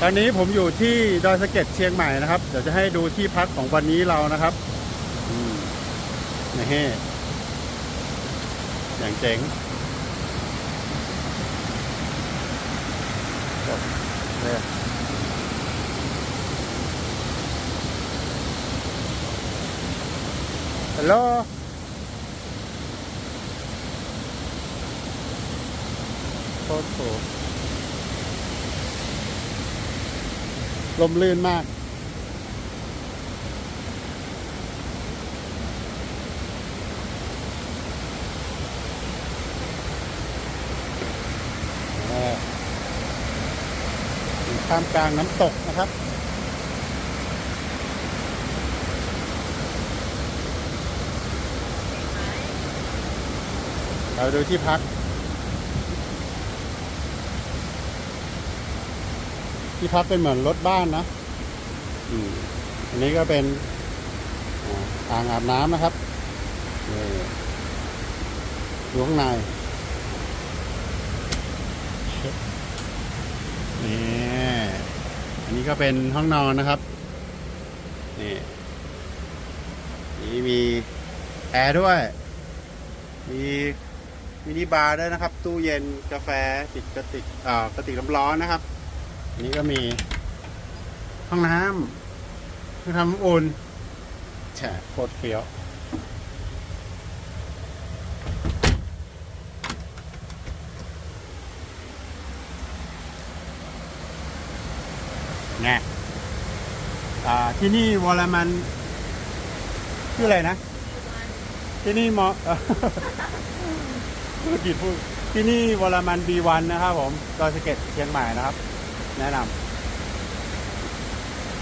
ตอนนี้ผมอยู่ที่ดอยสะเก็ดเชียงใหม่นะครับ เดี๋ยวจะให้ดูที่พักของวันนี้เรานะครับนี่ฮอย่างเจ๋งจบเลยฮัลโหลโคตรโห ลมลื่นมาก ท่ามกลางน้ำตกนะครับเราดูที่พัก ที่พักเป็นเหมือนรถบ้านนะอันนี้ก็เป็นอ่างอาบน้ำนะครับอยู่ข้างในนี่อันนี้ก็เป็นห้องนอนนะครับ นี่นี่มีแอร์ด้วย มีมินิบาร์ด้วยนะครับ ตู้เย็นกาแฟติดกระติกอ่ากระติกน้ำร้อนนะครับ นนี้ก็มี ห้องน้ำเพื่อทำน้ำอุ่นแฉะโคตรเฟี้ยวแน่อ่าที่นี่วอลมันชื่ออะไรนะ ที่นี่มอเอ่อพูดผิดพูดที่นี่วอลมันบีวันนะครับผมดอยสะเก็ดเชียงใหม่นะครับ แนะนำ